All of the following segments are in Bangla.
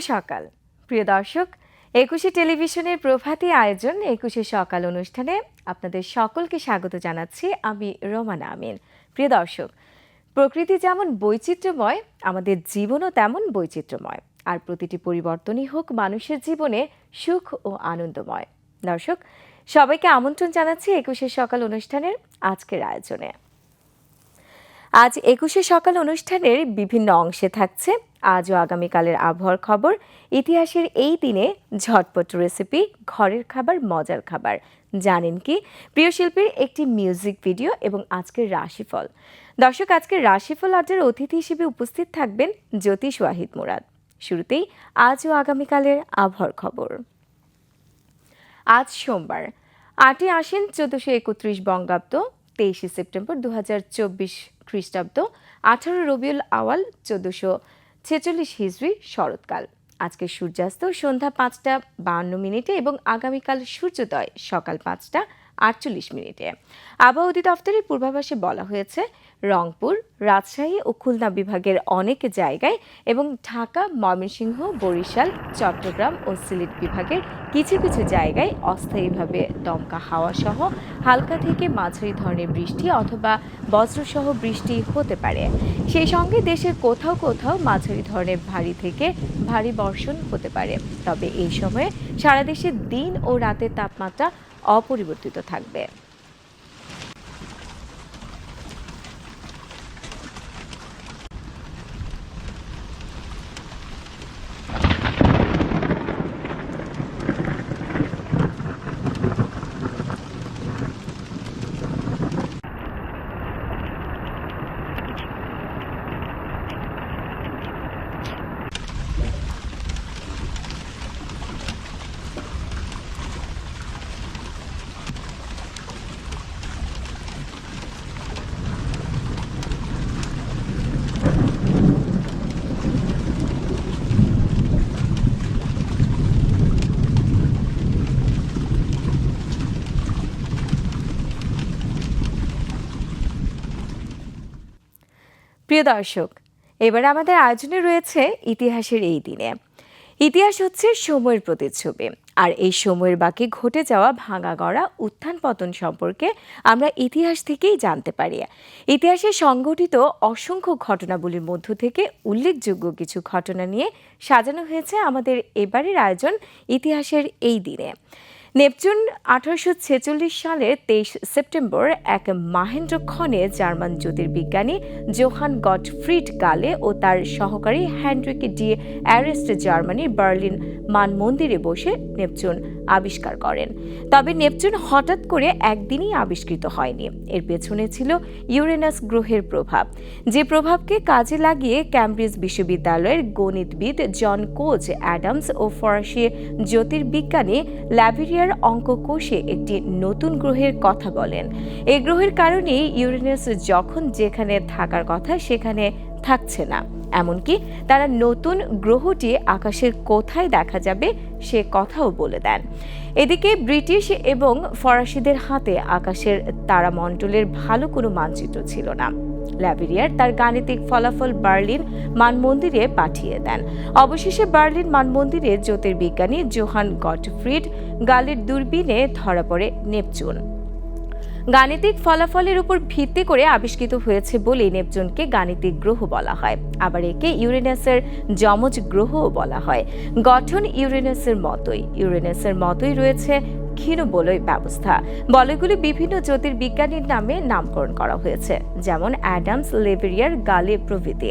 সকাল। প্রিয় দর্শক, একুশে টেলিভিশনের প্রভাতী আয়োজন একুশে সকাল অনুষ্ঠানে আপনাদের সকলকে স্বাগত জানাচ্ছি আমি রোমানা আমিন। প্রিয় দর্শক, প্রকৃতি যেমন বৈচিত্র্যময়, আমাদের জীবনও তেমন বৈচিত্র্যময়। আর প্রতিটি পরিবর্তনই হোক মানুষের জীবনে সুখ ও আনন্দময়। দর্শক, সবাইকে আমন্ত্রণ জানাচ্ছি একুশে সকাল অনুষ্ঠানের আজকের আয়োজনে। আজ একুশে সকাল অনুষ্ঠানের বিভিন্ন অংশে থাকছে। আজ ও আগামীকালের আবহাওয়ার খবর। ইতিহাসের এই দিনে ঝটপট রেসিপি, ঘরের খাবার, মজার খাবার। জানেন কি? প্রিয় শিল্পীর একটি মিউজিক ভিডিও এবং আজকের রাশিফল। দর্শক, আজকের রাশিফল আড্ডার অতিথি হিসেবে উপস্থিত থাকবেন জ্যোতিষ ওয়াহিদ মুরাদ। শুরুতেই আজ ও আগামীকালের আবহাওয়ার খবর। আজ সোমবার, আটই আশ্বিন চোদ্দশো একত্রিশ বঙ্গাব্দ, তেইশে সেপ্টেম্বর দু চব্বিশ। খ্রিস্টাব্দ আঠারো রবিউল আওয়াল চোদ্দশো ছেচল্লিশ হিজড়ি শরৎকাল। আজকে সূর্যাস্ত সন্ধ্যা পাঁচটা বাহান্ন মিনিটে এবং আগামীকাল সূর্যোদয় সকাল পাঁচটা আটচল্লিশ মিনিটে। আবহাওয়া অধিদপ্তরের পূর্বাভাসে বলা হয়েছে রংপুর, রাজশাহী ও খুলনা বিভাগের অনেক জায়গায় এবং ঢাকা, ময়মনসিংহ, বরিশাল, চট্টগ্রাম ও সিলেট বিভাগের কিছু কিছু জায়গায় অস্থায়ীভাবে দমকা হাওয়া সহ হালকা থেকে মাঝারি ধরনের বৃষ্টি অথবা বজ্রসহ বৃষ্টি হতে পারে। সেই সঙ্গে দেশের কোথাও কোথাও মাঝারি ধরনের ভারী থেকে ভারী বর্ষণ হতে পারে। তবে এই সময়ে সারা দেশে দিন ও রাতের তাপমাত্রা অপরিবর্তিত থাকবে। প্রিয় দর্শক, এবার আমাদের আয়োজনে রয়েছে ইতিহাসের এই দিনে। ইতিহাস হচ্ছে সময়ের প্রতিচ্ছবি, আর এই সময়ের বাকি ঘটে যাওয়া ভাঙা গড়া উত্থান পতন সম্পর্কে আমরা ইতিহাস থেকেই জানতে পারি। ইতিহাসে সংঘটিত অসংখ্য ঘটনাবলীর মধ্য থেকে উল্লেখযোগ্য কিছু ঘটনা নিয়ে সাজানো হয়েছে আমাদের এবারের আয়োজন ইতিহাসের এই দিনে। নেপচুন আঠারোশো সালের তেইশ সেপ্টেম্বর এক মাহেন্দ্র মাহেন্দ্রক্ষণে জার্মান জ্যোতির্বিজ্ঞানী জোহান গটফ্রিড গালে ও তার সহকারী হ্যান্ড্রিক ডি অ্যারেস্ট জার্মানির বার্লিন মান মন্দিরে বসে নেপচুন আবিষ্কার করেন। তবে নেপচুন হঠাৎ করে একদিনই আবিষ্কৃত হয়নি। এর পেছনে ছিল ইউরেনাস গ্রহের প্রভাব। যে প্রভাবকে কাজে লাগিয়ে ক্যামব্রিজ বিশ্ববিদ্যালয়ের গণিতবিদ জন কোচ অ্যাডামস ও ফরাসি জ্যোতির্বিজ্ঞানী ল্যাভেরিয়ার অঙ্ক কোষে একটি নতুন গ্রহের কথা বলেন। এই গ্রহের কারণেই ইউরেনাস যখন যেখানে থাকার কথা সেখানে থাকছে না। এমনকি তারা নতুন গ্রহটি আকাশের কোথায় দেখা যাবে সে কথাও বলে দেন। এদিকে ব্রিটিশ এবং ফরাসিদের হাতে আকাশের তারামণ্ডলের ভালো কোনো মানচিত্র ছিল না। ল্যাভেরিয়ার তার গাণিতিক ফলাফল বার্লিন মানমন্দিরে পাঠিয়ে দেন। অবশেষে বার্লিন মানমন্দিরে জ্যোতির্বিজ্ঞানী জোহান গটফ্রিড গালের দূরবীনে ধরা পড়ে নেপচুন। গাণিতিক ফলাফলের উপর ভিত্তি করে আবিষ্কৃত হয়েছে বলেই নেপচুনকে গাণিতিক গ্রহ বলা হয়। আবার একে ইউরেনাসের যমজ গ্রহও বলা হয়। গঠন ইউরেনাসের মতোই। ইউরেনাসের মতোই রয়েছে ক্ষীণ বলয় ব্যবস্থা। বলয়গুলি বিভিন্ন জ্যোতির্বিজ্ঞানীর নামে নামকরণ করা হয়েছে, যেমন অ্যাডামস লেভেরিয়ার গালে প্রভৃতি।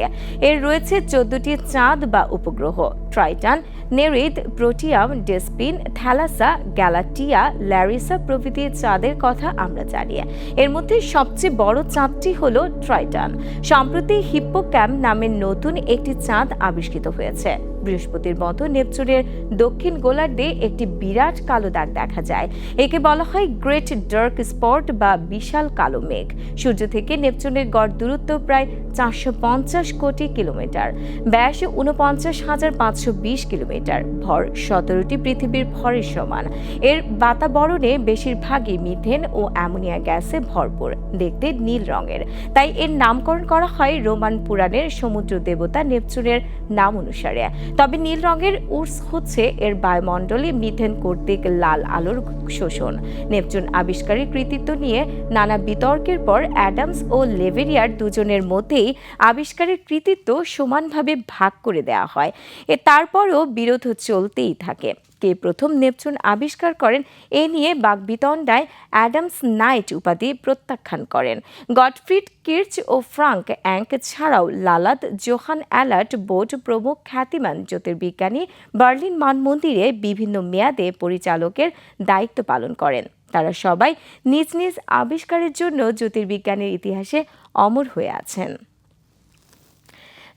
এর রয়েছে চোদ্দটি চাঁদ বা উপগ্রহ, ট্রাইটান, নেরিদ, প্রোটিয়াম, ডেসপিন, থ্যালাসা, গ্যালাটিয়া, ল্যারিসা প্রভৃতি চাঁদের কথা আমরা জানি। এর মধ্যে সবচেয়ে বড় চাঁদটি হল ট্রাইটান। সম্প্রতি হিপ্পোক্যাম নামের নতুন একটি চাঁদ আবিষ্কৃত হয়েছে। বৃহস্পতির মতো নেপচুনের দক্ষিণ গোলার্ধে একটি বিরাট কালো দাগ দেখা যায়। একে বলা হয় গ্রেট ডার্ক স্পট বা বিশাল কালো মেঘ। সূর্য থেকে নেপচুনের গড় দূরত্ব প্রায় চারশো পঞ্চাশ কোটি কিলোমিটার। ব্যাস উনপঞ্চাশ হাজার পাঁচশো বিশ কিলোমিটার। ভর সতেরোটি পৃথিবীর ভরের সমান। এর বাতাবরণে বেশিরভাগই মিথেন ও অ্যামোনিয়া গ্যাসে ভরপুর, দেখতে নীল রঙের। তাই এর নামকরণ করা হয় রোমান পুরাণের সমুদ্র দেবতা নেপচুনের নাম অনুসারে। তবে নীল রঙের উর্স হচ্ছে এর বায়ুমণ্ডলে মিথেন কর্তৃক লাল আলোর শোষণ। নেপচুন আবিষ্কারের কৃতিত্ব নিয়ে নানা বিতর্কের পর অ্যাডামস ও লেভেরিয়ার দুজনের মধ্যেই আবিষ্কারের কৃতিত্ব সমানভাবে ভাগ করে দেওয়া হয়। এ তারপরও বিরোধ চলতেই থাকে। কে প্রথম নেপচুন আবিষ্কার করেন, এ নিয়ে বাগবিতণ্ডায় অ্যাডামস নাইট উপাধি প্রত্যাখ্যান করেন। গডফ্রিড কির্চ ও ফ্রাঙ্ক অ্যাঙ্ক ছাড়াও লালাদ জোহান অ্যালার্ট বোর্ড প্রমুখ খ্যাতিমান জ্যোতির্বিজ্ঞানী বার্লিন মানমন্দিরে বিভিন্ন মেয়াদে পরিচালকের দায়িত্ব পালন করেন। তারা সবাই নিজ নিজ আবিষ্কারের জন্য জ্যোতির্বিজ্ঞানের ইতিহাসে অমর হয়ে আছেন।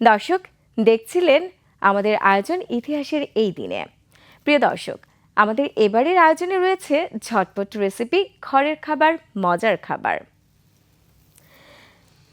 দর্শক, দেখছিলেন আমাদের আয়োজন ইতিহাসের এই দিনে। প্রিয় দর্শক, আমাদের এবারের আয়োজনে রয়েছে ঝটপট রেসিপি ঘরের খাবার, মজার খাবার।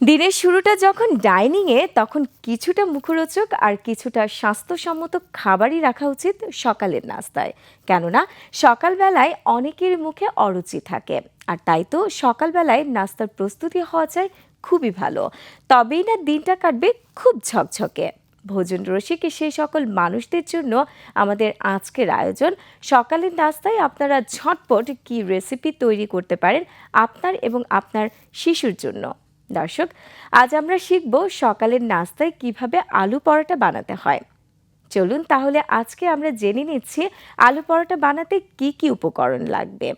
দিনের শুরুটা যখন ডাইনিংয়ে তখন কিছুটা মুখরোচক আর কিছুটা স্বাস্থ্যসম্মত খাবারই রাখা উচিত সকালের নাস্তায়। কেননা, সকালবেলায় অনেকের মুখে অরুচি থাকে, আর তাই তো সকালবেলায় নাস্তার প্রস্তুতি হওয়া চাই খুবই ভালো। তবেই না দিনটা কাটবে খুব ঝকঝকে। ভোজন রসিকে সেই সকল মানুষদের জন্য আমাদের আজকের আয়োজন। সকালের নাস্তায় আপনারা ঝটপট কি রেসিপি তৈরি করতে পারেন আপনার এবং আপনার শিশুর জন্য। দর্শক, আজ আমরা শিখব সকালের নাস্তায় কীভাবে আলু পরোটা বানাতে হয়। চলুন তাহলে আজকে আমরা জেনে নিচ্ছি আলু পরোটা বানাতে কি কি উপকরণ লাগবে।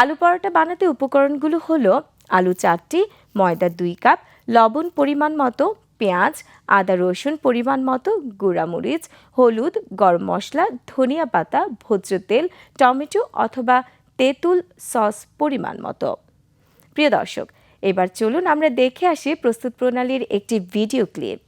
আলু পরোটা বানাতে উপকরণগুলো হলো আলু চারটি, ময়দা দুই কাপ, লবণ পরিমাণ মতো পেঁয়াজ, আদা, রসুন, পরিমাণ মতো, গুঁড়ামরিচ, হলুদ, গরম মশলা, ধনিয়া পাতা, ভোজ্য তেল, টমেটো অথবা তেঁতুল সস পরিমাণ মতো। প্রিয় দর্শক, এবার চলুন আমরা দেখে আসি প্রস্তুত প্রণালীর একটি ভিডিও ক্লিপ।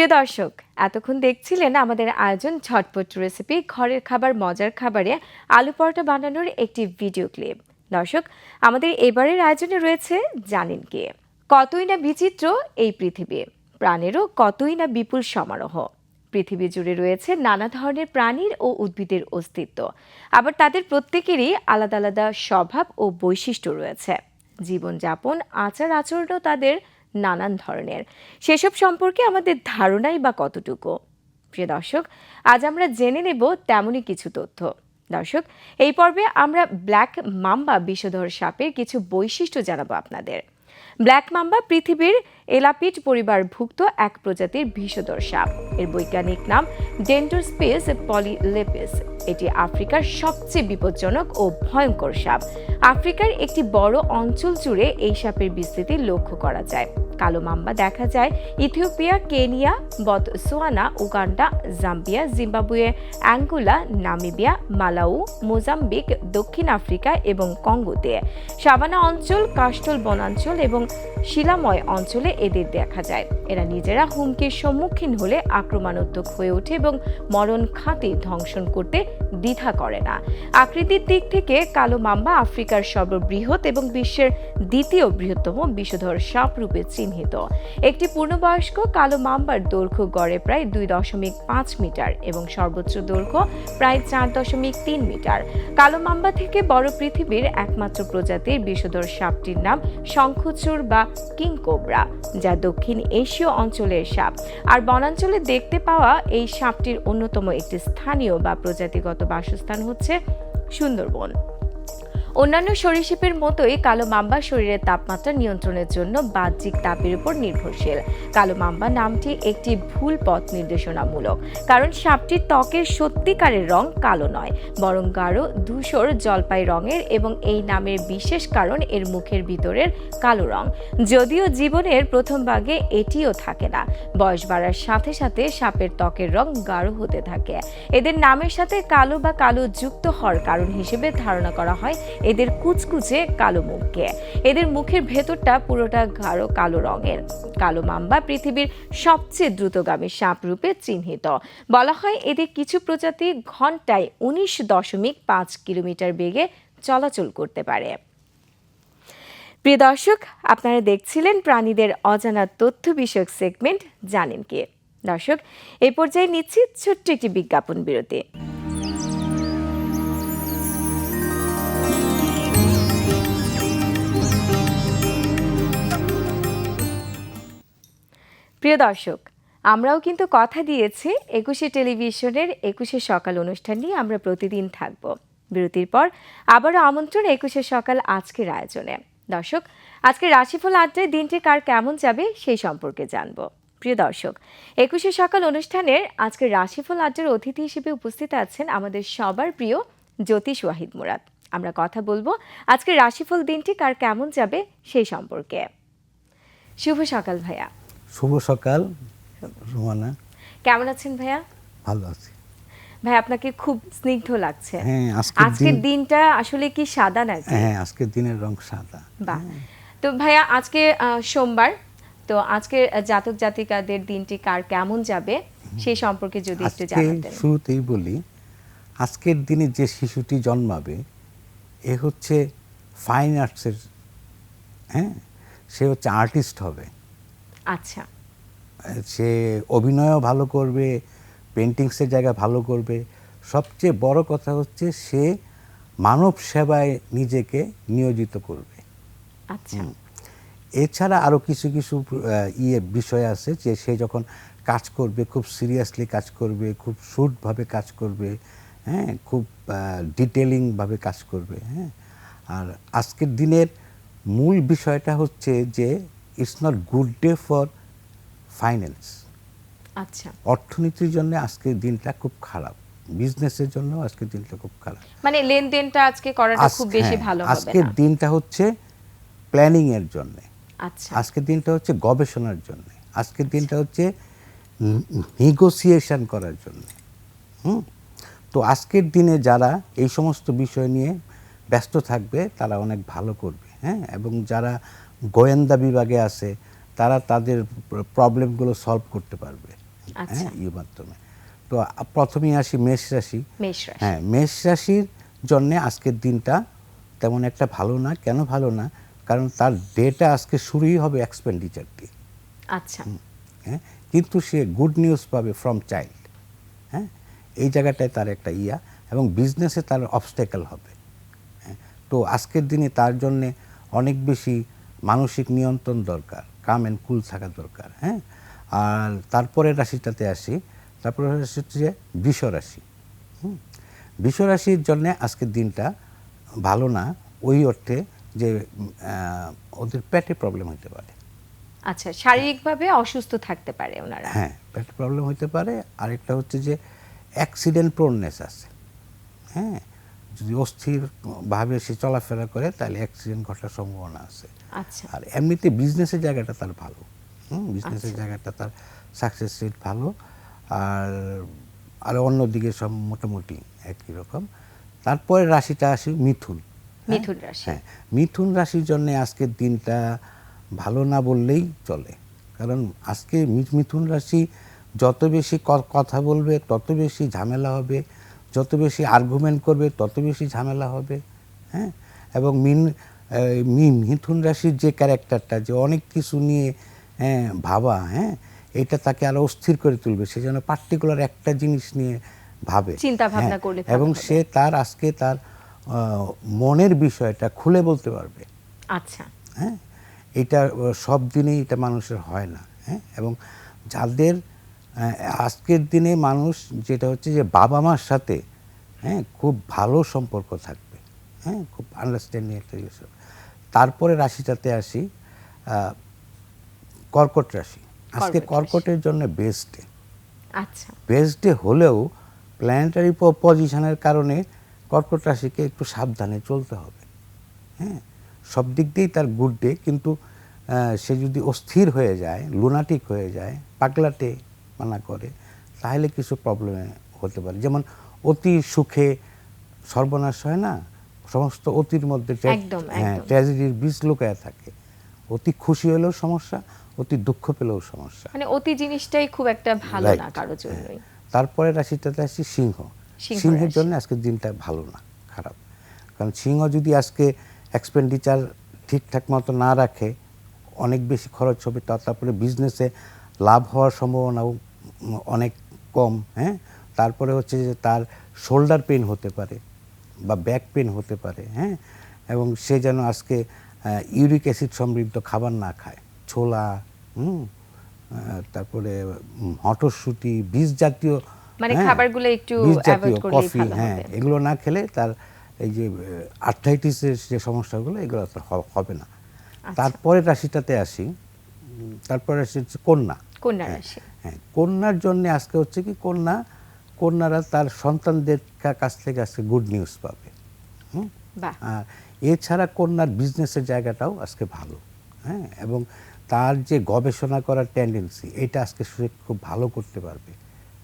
প্রিয় দর্শক, এতক্ষণ দেখছিলেন আমাদের আয়োজন ঝটপট রেসিপি ঘরের খাবার, মজার খাবারে আলু পরোটা বানানোর একটি ভিডিও ক্লিপ দর্শক, আমাদের এবারের আয়োজনে রয়েছে জানেন কে? কতই না বিচিত্র এই পৃথিবী? প্রাণেরও কতই না বিপুল সমারোহ? পৃথিবী জুড়ে রয়েছে নানা ধরনের প্রাণীর ও উদ্ভিদের অস্তিত্ব। আবার তাদের প্রত্যেকেরই আলাদা আলাদা স্বভাব ও বৈশিষ্ট্য রয়েছে। জীবনযাপন আচার আচরণও তাদের নানান ধরনের। সেসব সম্পর্কে আমাদের ধারণাই বা কতটুকু? প্রিয় দর্শক, আজ আমরা জেনে নেব তেমনই কিছু তথ্য। দর্শক, এই পর্বে আমরা ব্ল্যাক মাম্বা বিষধর সাপের কিছু বৈশিষ্ট্য জানাব আপনাদের। ব্ল্যাক মাম্বা পৃথিবীর এলাপিড পরিবারভুক্ত এক প্রজাতির বিষধর সাপ। এর বৈজ্ঞানিক নাম ডেন্টোস্পেস পলিলেপিস। এটি আফ্রিকার সবচেয়ে বিপজ্জনক ও ভয়ঙ্কর সাপ। আফ্রিকার একটি বড় অঞ্চল জুড়ে এই সাপের বিস্তৃতি লক্ষ্য করা যায়। কালো মাম্বা দেখা যায় Ethiopia, Kenya, Botswana, Uganda, Zambia, Zimbabwe, Angola, Namibia, Malawi, Mozambique, দক্ষিণ আফ্রিকা এবং কঙ্গোতে। সাবানা অঞ্চল, কাস্টল বনাঞ্চল এবং শিলাময় অঞ্চলে এদের দেখা যায়। এরা নিজেরা হুমকির সম্মুখীন হলে আক্রমণাত্মক হয়ে ওঠে এবং মরণ খাতি ধ্বংসন করতে দ্বিধা করে না। আকৃতির দিক থেকে কালো মাম্বা আফ্রিকার সর্ববৃহৎ এবং বিশ্বের দ্বিতীয় বৃহত্তম বিষধর সাপ রূপে চিহ্নিত। একটি পূর্ণবয়স্ক কালো মাম্বার দৈর্ঘ্য গড়ে প্রায় দুই দশমিক পাঁচ মিটার এবং সর্বোচ্চ দৈর্ঘ্য প্রায় চার দশমিক তিন মিটার। কালো মাম্বা থেকে বড় পৃথিবীর একমাত্র প্রজাতির বিষধর সাপটির নাম শঙ্খচূড় বা কিং কোবরা, যা দক্ষিণ এশীয় অঞ্চলের সাপ। আর বনাঞ্চলে দেখতে পাওয়া এই সাপটির অন্যতম একটি স্থানীয় বা প্রজাতিগত বাসস্থান হচ্ছে সুন্দরবন। অন্যান্য সরীসৃপের মতোই কালো মাম্বা শরীরের তাপমাত্রা নিয়ন্ত্রণের জন্য বাহ্যিক তাপের উপর নির্ভরশীল। কালো মাম্বা নামটি একটি ভুল পথ নির্দেশনামূলক, কারণ সাপটির ত্বকের সত্যিকারের রং কালো নয়, বরং গাঢ়, ধূসর জলপাই রঙের এবং এই নামের বিশেষ কারণ এর মুখের ভিতরের কালো রং। যদিও জীবনের প্রথম ভাগে এটিও থাকে না, বয়স বাড়ার সাথে সাথে সাপের ত্বকের রং গাঢ় হতে থাকে। এদের নামের সাথে কালো বা কালো যুক্ত হওয়ার কারণ হিসেবে ধারণা করা হয় এদের কুচকুচে কালো মুখকে। এদের মুখের ভেতরটা পুরোটা গাঢ় কালো রঙের। কালো মাম্বা পৃথিবীর সবচেয়ে দ্রুতগামী সাপ রূপে চিহ্নিত। বলা হয় এদের কিছু প্রজাতি ঘন্টায় উনিশ দশমিক পাঁচ কিলোমিটার বেগে চলাচল করতে পারে। প্রিয় দর্শক, আপনারা দেখছিলেন প্রাণীদের অজানা তথ্য বিষয়ক সেগমেন্ট জানেন কে? দর্শক, এ পর্যায়ে নিচ্ছি ছোট্ট একটি বিজ্ঞাপন বিরতি। প্রিয় দর্শক, আমরাও কিন্তু কথা দিয়েছি একুশে টেলিভিশনের একুশে সকাল অনুষ্ঠান নিয়ে আমরা প্রতিদিন থাকব। বিরতির পর আবারও আমন্ত্রণ একুশে সকাল আজকের আয়োজনে। দর্শক, আজকে রাশিফল আড্ডায় দিনটি কার কেমন যাবে সেই সম্পর্কে জানব। প্রিয় দর্শক, একুশে সকাল অনুষ্ঠানের আজকে রাশিফল আড্ডার অতিথি হিসেবে উপস্থিত আছেন আমাদের সবার প্রিয় জ্যোতিষ ওয়াহিদ মুরাদ। আমরা কথা বলব আজকে রাশিফল দিনটি কার কেমন যাবে সেই সম্পর্কে। শুভ সকাল ভাইয়া। শুভ সকাল রোমানা। কেমন আছেন ভাইয়া? ভালো আছি। ভাই আপনাকে খুব স্নিগ্ধ লাগছে। হ্যাঁ আজকের দিনটা আসলে কি সাদা নাকি? হ্যাঁ আজকের দিনের রং সাদা। বাহ। তো ভাইয়া আজকে সোমবার। তো আজকে জাতক জাতিকাদের দিনটি কার কেমন যাবে সেই সম্পর্কে যদি একটু আজকে জানাতেন। শুরুতেই বলি আজকের দিনে যে শিশুটি জন্মাবে এ হচ্ছে ফাইন আর্টসের হ্যাঁ সে হচ্ছে আর্টিস্ট হবে। আচ্ছা। সে অভিনয়ও ভালো করবে পেন্টিংসের জায়গা ভালো করবে। সবচেয়ে বড় কথা হচ্ছে সে মানব সেবায় নিজেকে নিয়োজিত করবে। আচ্ছা। এছাড়া আরও কিছু কিছু ইয়ে বিষয় আছে যে সে যখন কাজ করবে খুব সিরিয়াসলি কাজ করবে খুব শুটভাবে কাজ করবে হ্যাঁ খুব ডিটেলিংভাবে কাজ করবে হ্যাঁ। আর আজকের দিনের মূল বিষয়টা হচ্ছে যে it's not good day for finance আচ্ছা। অর্থনীতির জন্য আজকের দিনটা খুব খারাপ। বিজনেসের জন্য আজকের দিনটা খুব খারাপ। মানে লেনদেনটা আজকে করাটা খুব বেশি হ্যাঁ, ভালো হবে আজকের দিনটা হচ্ছে প্ল্যানিং এর জন্য। আচ্ছা। আজকের দিনটা হচ্ছে গবেষণার জন্য। আজকের দিনটা হচ্ছে নেগোসিয়েশন করার জন্য। হুম? তো আজকের দিনে যারা এই সমস্ত বিষয় নিয়ে ব্যস্ত থাকবে তারা অনেক ভালো করবে হ্যাঁ? এবং যারা গোয়েন্দা বিভাগে আছে তারা তাদের প্রবলেমগুলো সলভ করতে পারবে। আচ্ছা। হ্যাঁ এই মাধ্যমে। তো প্রথমেই আসি মেষ রাশি। হ্যাঁ মেষ রাশির জন্যে আজকের দিনটা তেমন একটা ভালো না। কেন ভালো না? কারণ তার ডেটা আজকে শুরুই হবে এক্সপেন্ডিচার দিয়ে আচ্ছা হ্যাঁ কিন্তু সে গুড নিউজ পাবে ফ্রম চাইল্ড। হ্যাঁ এই জায়গাটায় তার একটা ইয়া এবং বিজনেসে তার অবস্টেকেল হবে। হ্যাঁ, তো আজকের দিনে তার জন্যে অনেক বেশি মানসিক নিয়ন্ত্রণ দরকার কাম অ্যান্ড কুল থাকা দরকার হ্যাঁ? আর তারপরে রাশিটাতে আসি তারপরে রাশি হচ্ছে যে বৃষ রাশি হুম। বৃষ রাশির জন্য আজকের দিনটা ভালো না ওই অর্থে যে ওদের পেটে প্রবলেম হতে পারে। আচ্ছা শারীরিকভাবে অসুস্থ থাকতে পারে ওনারা। হ্যাঁ পেটে প্রবলেম হতে পারে আরেকটা হচ্ছে যে অ্যাক্সিডেন্ট প্রোননেস আছে হ্যাঁ? যদি অস্থির ভাবে সে চলাফেরা করে তাহলে অ্যাক্সিডেন্ট ঘটার সম্ভাবনা আছে। আচ্ছা। আর এমনিতে বিজনেসের জায়গাটা তার ভালো। হুম বিজনেসের জায়গাটা তার সাকসেস রেট ভালো। আর আর অন্যদিকে সব মোটামুটি একই রকম। তারপরে রাশিটা আসি মিথুন। হ্যাঁ? মিথুন রাশি। হ্যাঁ মিথুন রাশির জন্য আজকের দিনটা ভালো না বললেই চলে। কারণ আজকে মিথুন রাশি যত বেশি কথা বলবে তত বেশি ঝামেলা হবে। যত বেশি আর্গুমেন্ট করবে তত বেশি ঝামেলা হবে হ্যাঁ? এবং মিন এই মি- মিথুন রাশির যে ক্যারেক্টারটা যে অনেক কিছু নিয়ে হ্যাঁ ভাবা হ্যাঁ এটা তাকে আরও অস্থির করে তুলবে। সেজন্য পার্টিকুলার একটা জিনিস নিয়ে ভাবে চিন্তা ভাবনা হ্যাঁ, করলে এবং সে তার আজকে তার মনের বিষয়টা খুলে বলতে পারবে। আচ্ছা। হ্যাঁ? এটা সব দিনেই এটা মানুষের হয় না হ্যাঁ? এবং যাদের আজকের দিনে মানুষ যেটা হচ্ছে যে বাবা মার সাথে হ্যাঁ খুব ভালো সম্পর্ক থাকবে হ্যাঁ খুব আন্ডারস্ট্যান্ডিং একটা তারপরে রাশিটাতে আসি কর্কট রাশি। আজকে কর্কটের জন্য বেস্ট ডে আচ্ছা। বেস্ট ডে হলেও প্ল্যানেটারি পজিশনের কারণে কর্কট রাশিকে একটু সাবধানে চলতে হবে হ্যাঁ। সব দিক দিয়েই তার গুড ডে কিন্তু সে যদি অস্থির হয়ে যায় লুনাটিক হয়ে যায় পাগলাটে মানা করে তাহলে কিছু প্রবলেমে হতে পারে। যেমন অতি সুখে সর্বনাশ হয় না? সমস্ত অতির মধ্যে হ্যাঁ। ট্র্যাজেডির বীজ লুকায় থাকে। অতি খুশি হলেও সমস্যা অতি দুঃখ পেলেও সমস্যা। মানে অতি জিনিসটাই খুব একটা ভালো. না কারোর জন্যই। তারপরে রাশিটাতে আসছি সিংহ। সিংহ সিংহের জন্য আজকের দিনটা ভালো না খারাপ। কারণ সিংহ যদি আজকে এক্সপেন্ডিচার ঠিকঠাক মতো না রাখে অনেক বেশি খরচ হবে তারপরে বিজনেসে লাভ হওয়ার সম্ভাবনাও অনেক কম হ্যাঁ? তারপরে হচ্ছে যে তার শোল্ডার পেন হতে পারে বা ব্যাক পেন হতে পারে হ্যাঁ? এবং সে যেন আজকে ইউরিক অ্যাসিড সমৃদ্ধ খাবার না খায়। ছোলা হুম? তারপরে মটরশুঁটি বীজ জাতীয় মানে হ্যাঁ, খাবারগুলো একটু বীজ avoid জাতীয় কফি হ্যাঁ এগুলো না খেলে তার এই যে আর্থাইটিসের যে সমস্যাগুলো এগুলো হবে না। আচ্ছা। তারপরে রাশিটাতে আসি। তারপরে হচ্ছে কন্যা। কন্যা হ্যাঁ, রাশি। হ্যাঁ কন্যার জন্য আজকে হচ্ছে কি কন্যা কন্যারা তার সন্তানদের কাছ থেকে আজকে গুড নিউজ পাবে। হুম? আর এছাড়া কন্যার বিজনেসের জায়গাটাও আজকে ভালো। হ্যাঁ এবং তার যে গবেষণা করার টেন্ডেন্সি এটা আজকে সে খুব ভালো করতে পারবে।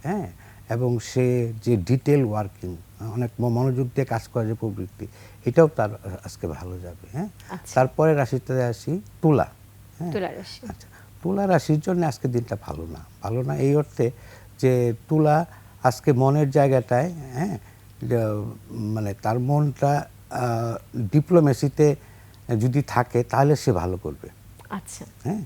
হ্যাঁ এবং সে যে ডিটেল ওয়ার্কিং অনেক মনোযোগ দিয়ে কাজ করার যে প্রবৃত্তি এটাও তার আজকে ভালো যাবে। হ্যাঁ আচ্ছা। তারপরে রাশিতে আসি তুলা। হ্যাঁ আচ্ছা তুলা রাশির জন্য আজকে দিনটা ভালো না। ভালো না এই অর্থে যে তুলা আজকে মনের জায়গাটায় হ্যাঁ মানে তার মনটা ডিপ্লোমেসিতে যদি থাকে তাহলে সে ভালো করবে। আচ্ছা। হ্যাঁ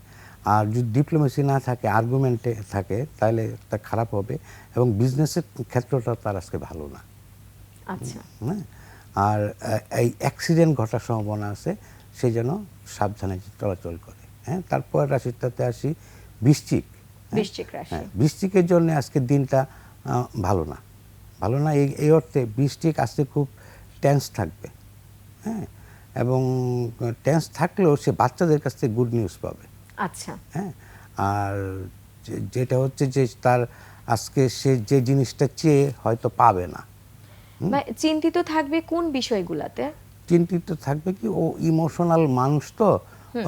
আর যদি ডিপ্লোমেসি না থাকে আর্গুমেন্টে থাকে তাহলে তা খারাপ হবে এবং বিজনেসের ক্ষেত্রটা তার আজকে ভালো না। আচ্ছা। হ্যাঁ আর এই অ্যাক্সিডেন্ট ঘটার সম্ভাবনা আছে সে যেন সাবধানে চলাচল করে। হ্যাঁ তারপর রাশিটাতে আসি বৃশ্চিক। হ্যাঁ? বৃশ্চিক রাশি। হ্যাঁ বৃশ্চিকের জন্য আজকের দিনটা ভালো না। ভালো না এই এই অর্থে বৃষ্টিক আজকে খুব টেন্স থাকবে। হ্যাঁ এবং টেন্স থাকলেও সে বাচ্চাদের কাছ থেকে গুড নিউজ পাবে। আচ্ছা। হ্যাঁ আর যেটা হচ্ছে যে তার আজকে সে যে জিনিসটা চেয়ে হয়তো পাবে না। চিন্তিত থাকবে কোন বিষয়গুলাতে? চিন্তিত থাকবে কি ও ইমোশনাল মানুষ তো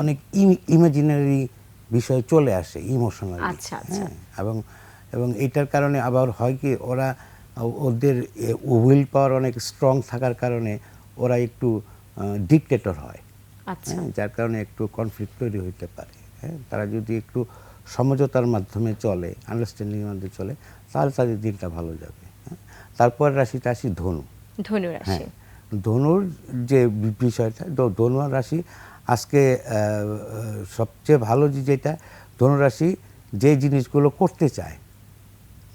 অনেক ইমাজিনারি বিষয় চলে আসে ইমোশনালি আচ্ছা, আচ্ছা। এবং এবং এটার কারণে আবার হয় কি ওরা ওদের উইল পাওয়ার অনেক স্ট্রং থাকার কারণে ওরা একটু ডিকটেটর হয়। আচ্ছা। হ্যাঁ, যার কারণে একটু কনফ্লিক্ট তৈরি হইতে পারে। হ্যাঁ তারা যদি একটু সমঝোতার মাধ্যমে চলে আন্ডারস্ট্যান্ডিংয়ের মধ্যে চলে তাহলে তাদের দিনটা ভালো যাবে। হ্যাঁ তারপর রাশিটা আসি ধনু। ধনু রাশি। হ্যাঁ ধনুর যে বিষয়টা ধনু রাশি আজকে সবচেয়ে ভালো যে যেটা ধনু রাশি যে জিনিসগুলো করতে চায়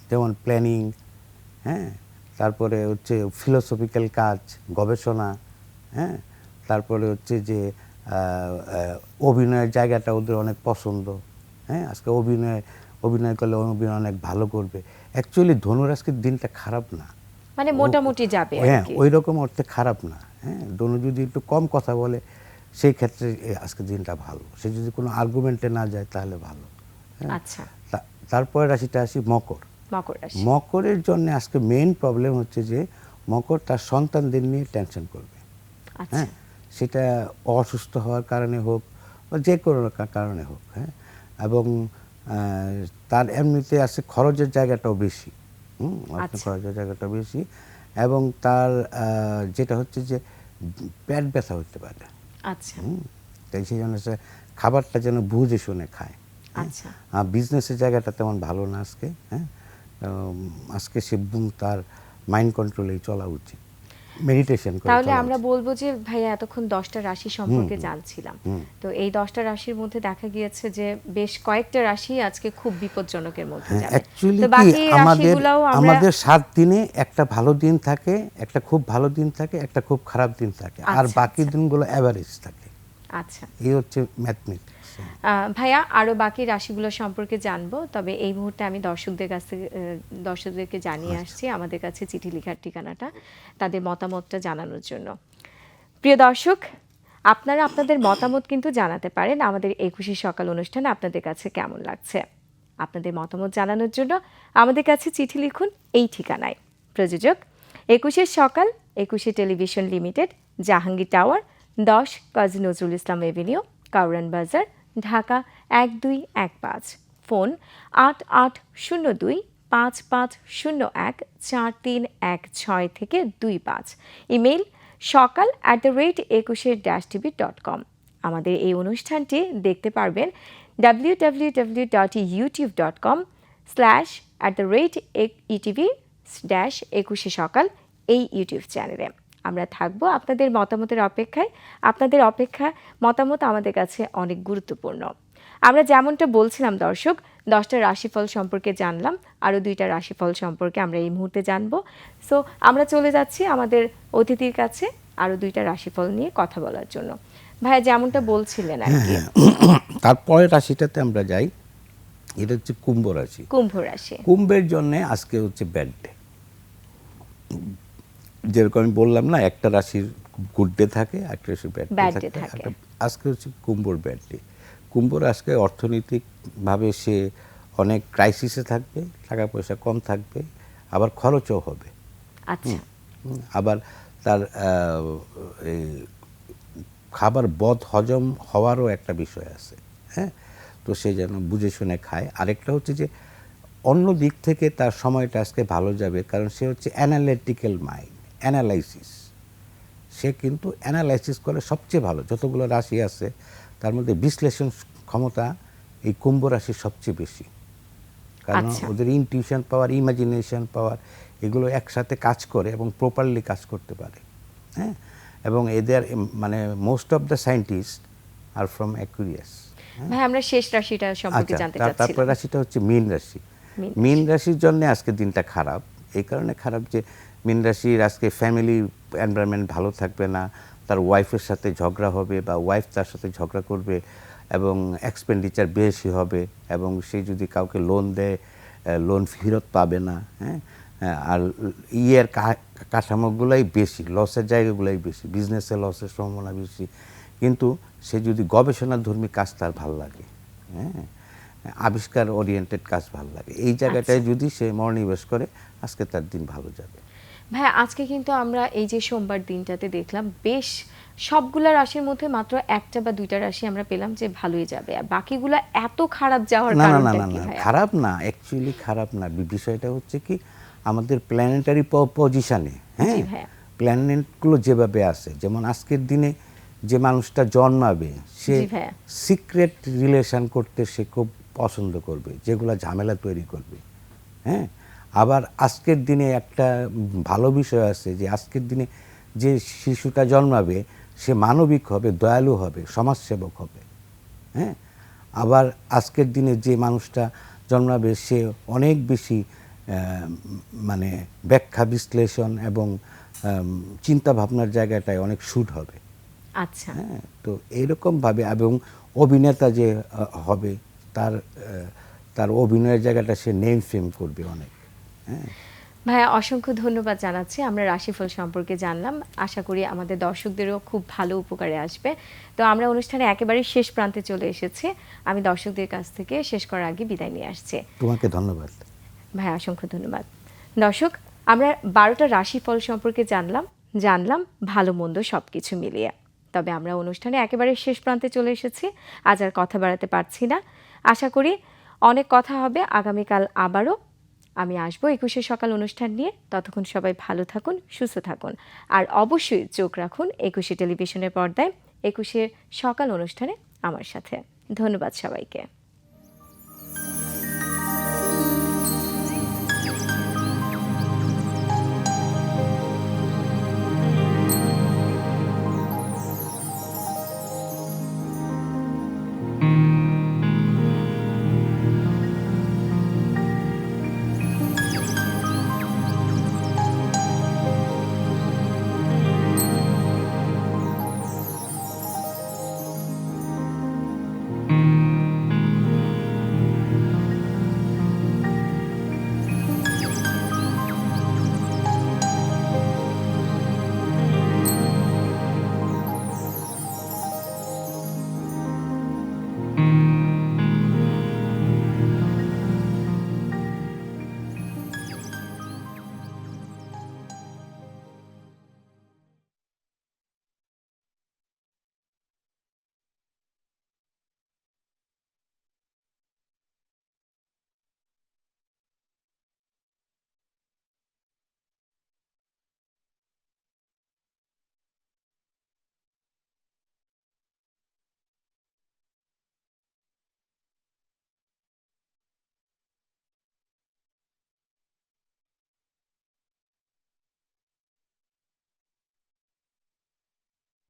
যেমন প্ল্যানিং হ্যাঁ? তারপরে হচ্ছে ফিলোসফিক্যাল কাজ গবেষণা হ্যাঁ? তারপরে হচ্ছে যে অভিনয়ের জায়গাটা ওদের অনেক পছন্দ হ্যাঁ? আজকে অভিনয় অভিনয় করলে অভিনয় অনেক ভালো করবে। অ্যাকচুয়ালি ধনুরাজকের দিনটা খারাপ না। মানে মোটামুটি যাবে হ্যাঁ ওই রকম অর্থে খারাপ না হ্যাঁ? ধনু যদি একটু কম কথা বলে সেই ক্ষেত্রে এ আজকের দিনটা ভালো। সে যদি কোনো আর্গুমেন্টে না যায় তাহলে ভালো। হ্যাঁ? আচ্ছা। তারপরে রাশিটা আসি মকর। মকর রাশি। মকরের জন্য আজকে মেইন প্রবলেম হচ্ছে যে মকর তার সন্তানদের নিয়ে টেনশন করবে। আচ্ছা। হ্যাঁ? সেটা অসুস্থ হওয়ার কারণে হোক বা যে কোনো কারণে হোক হ্যাঁ? এবং তার এমনিতে আছে খরচের জায়গাটাও বেশি। হুম? আচ্ছা। খরচের জায়গাটা বেশি। এবং তার যেটা হচ্ছে যে পেট ব্যথা হতে পারে। আচ্ছা। হুম তাই সেই জন্য সে খাবারটা যেন বুঝে শুনে খায়। আচ্ছা। আর বিজনেসের জায়গাটা তেমন ভালো না আজকে হ্যাঁ? আজকে সে তার মাইন্ড কন্ট্রোলেই চলা উচিত। মেডিটেশন তাহলে আমরা বলব যে ভাইয়া এতক্ষণ দশটা রাশি সম্পর্কে জানছিলাম। তো এই দশটা রাশির মধ্যে দেখা গিয়েছে যে বেশ কয়েকটা রাশি আজকে খুব বিপজ্জনকের মধ্যে হ্যাঁ যাবে। আমাদের আমাদের সাত দিনে একটা ভালো দিন থাকে একটা খুব ভালো দিন থাকে একটা খুব খারাপ দিন থাকে আর আচ্ছা, বাকি আচ্ছা। দিনগুলো অ্যাভারেজ থাকে। আচ্ছা। এই হচ্ছে ম্যাথমেটিক্স ভাইয়া আরও বাকি রাশিগুলো সম্পর্কে জানব তবে এই মুহূর্তে আমি দর্শকদের কাছ থেকে দর্শকদেরকে জানিয়ে আচ্ছা। আসছি আমাদের কাছে চিঠি লেখার ঠিকানাটা তাদের মতামতটা জানানোর জন্য। প্রিয় দর্শক আপনারা আপনাদের মতামত কিন্তু জানাতে পারেন আমাদের একুশে সকাল অনুষ্ঠানে আপনাদের কাছে কেমন লাগছে। আপনাদের মতামত জানানোর জন্য আমাদের কাছে চিঠি লিখুন এই ঠিকানায়। প্রযোজক একুশের সকাল একুশে টেলিভিশন লিমিটেড জাহাঙ্গীর টাওয়ার দশ, কাজী নজরুল ইসলাম এভিনিউ, কাউরান বাজার, ঢাকা এক দুই এক পাঁচ। ফোন আট আট শূন্য দুই পাঁচ পাঁচ শূন্য এক চার তিন এক ছয় থেকে দুই পাঁচ। Email Sokal at the rate একুশের ড্যাশ টিভি ডট কম আমাদের এই অনুষ্ঠানটি দেখতে পারবেন W W W dot YouTube dot com slash at the rate ETV dash Ekushey Sokal এই ইউটিউব চ্যানেলে। আমরা থাকব। আপনাদের মতামতের অপেক্ষায় আপনাদের অপেক্ষা মতামত আমাদের কাছে অনেক গুরুত্বপূর্ণ। আমরা যেমনটা বলছিলাম দর্শক দশটা রাশিফল সম্পর্কে জানলাম আরও দুইটা রাশিফল সম্পর্কে আমরা এই মুহূর্তে জানব। সো আমরা চলে যাচ্ছি আমাদের অতিথির কাছে আরও দুইটা রাশিফল নিয়ে কথা বলার জন্য। ভাইয়া যেমনটা বলছিলেন আর তারপরে রাশিটাতে আমরা যাই এটা হচ্ছে কুম্ভ রাশি। কুম্ভ রাশি। কুম্ভের জন্য আজকে হচ্ছে ব্যাড ডে যেরকম আমি বললাম না একটা রাশির গুড ডে থাকে একটা রাশির ব্যাড ডে থাকে। আজকে হচ্ছে কুম্ভর ব্যাড ডে কুম্ভর আজকে অর্থনৈতিকভাবে সে অনেক ক্রাইসিসে থাকবে টাকা পয়সা কম থাকবে আবার খরচও হবে। আচ্ছা। আবার তার এই খাবার বদ হজম হওয়ারও একটা বিষয় আছে হ্যাঁ? তো সে যেন বুঝে শুনে খায়। আরেকটা হচ্ছে যে অন্য দিক থেকে তার সময়টা আজকে ভালো যাবে কারণ সে হচ্ছে অ্যানালিটিক্যাল মাইন্ড অ্যানালাইসিস সে কিন্তু অ্যানালাইসিস করে সবচেয়ে ভালো। যতগুলো রাশি আছে তার মধ্যে বিশ্লেষণ ক্ষমতা এই কুম্ভ রাশির সবচেয়ে বেশি। কারণ আচ্ছা। ওদের ইনটিউশন পাওয়ার ইমাজিনেশন পাওয়ার এগুলো একসাথে কাজ করে এবং প্রপারলি কাজ করতে পারে। হ্যাঁ? এবং এদের মানে most of the scientist are from Aquarius ভাই আমরা শেষ রাশিটা সম্পর্কে আচ্ছা জানতে তার- তারপর রাশিটা হচ্ছে মীন রাশি। মীন মীন রাশির জন্য আজকে দিনটা খারাপ। এই কারণে খারাপ যে মীন রাশির আজকে ফ্যামিলি এনভায়রনমেন্ট ভালো থাকবে না তার ওয়াইফের সাথে ঝগড়া হবে বা ওয়াইফ তার সাথে ঝগড়া করবে এবং এক্সপেন্ডিচার বেশি হবে এবং সে যদি কাউকে লোন দেয় লোন ফেরত পাবে না হ্যাঁ? আর ইয়ের কা- কাঠামোগুলাই বেশি লসের জায়গাগুলাই বেশি বিজনেসে লসের সম্ভাবনা বেশি। কিন্তু সে যদি গবেষণাধর্মী কাজ তার ভালো লাগে হ্যাঁ? আবিষ্কার ওরিয়েন্টেড কাজ ভালো লাগে। এই জায়গাটায় আচ্ছা। যদি সে মনোনিবেশ করে আজকে তার দিন ভালো যাবে। ভাই আজকে কিন্তু আমরা এই যে সোমবার দিনটাতে দেখলাম বেশ সবগুলা রাশির মধ্যে মাত্র একটা বা দুইটা রাশি আমরা পেলাম যে ভালোই যাবে। আর বাকিগুলা এত খারাপ যাওয়ার না না না না না খারাপ না অ্যাকচুয়ালি খারাপ না। বিষয়টা হচ্ছে কি আমাদের প্ল্যানেটারি পজিশনে হ্যাঁ। প্ল্যানেটগুলো যেভাবে আছে যেমন আজকের দিনে যে মানুষটা জন্মাবে সে সিক্রেট রিলেশন করতে সে খুব পছন্দ করবে যেগুলো ঝামেলা তৈরি করবে হ্যাঁ? আবার আজকের দিনে একটা ভালো বিষয় আছে যে আজকের দিনে যে শিশুটা জন্মাবে সে মানবিক হবে দয়ালু হবে সমাজসেবক হবে। হ্যাঁ? আবার আজকের দিনে যে মানুষটা জন্মাবে সে অনেক বেশি মানে ব্যাখ্যা বিশ্লেষণ এবং চিন্তা ভাবনার জায়গাটায় অনেক শুট হবে। আচ্ছা। হ্যাঁ? তো এইরকমভাবে এবং অভিনেতা যে হবে তার তার অভিনয়ের জায়গাটা সে নেম ফেম করবে অনেক। হ্যাঁ ভাইয়া অসংখ্য ধন্যবাদ জানাচ্ছি। আমরা রাশিফল সম্পর্কে জানলাম। আশা করি আমাদের দর্শকদেরও খুব ভালো উপকারে আসবে। তো আমরা অনুষ্ঠানে একেবারে শেষ প্রান্তে চলে এসেছি। আমি দর্শকদের কাছ থেকে শেষ করার আগে বিদায় নিয়ে আসছি। তোমাকে ধন্যবাদ। ভাই অসংখ্য ধন্যবাদ। দর্শক আমরা বারোটা রাশিফল সম্পর্কে জানলাম। জানলাম ভালো মন্দ সব কিছু মিলিয়ে। তবে আমরা অনুষ্ঠানে একেবারে শেষ প্রান্তে চলে এসেছি। আজ আর কথা বাড়াতে পারছি না। আশা করি অনেক কথা হবে। আগামীকাল আবারও আমি আসব একুশে সকাল অনুষ্ঠান নিয়ে। ততক্ষণ সবাই ভালো থাকুন, সুস্থ থাকুন। আর অবশ্যই চোখ রাখুন একুশে টেলিভিশনের পর্দায় একুশের সকাল অনুষ্ঠানে আমার সাথে। ধন্যবাদ সবাইকে।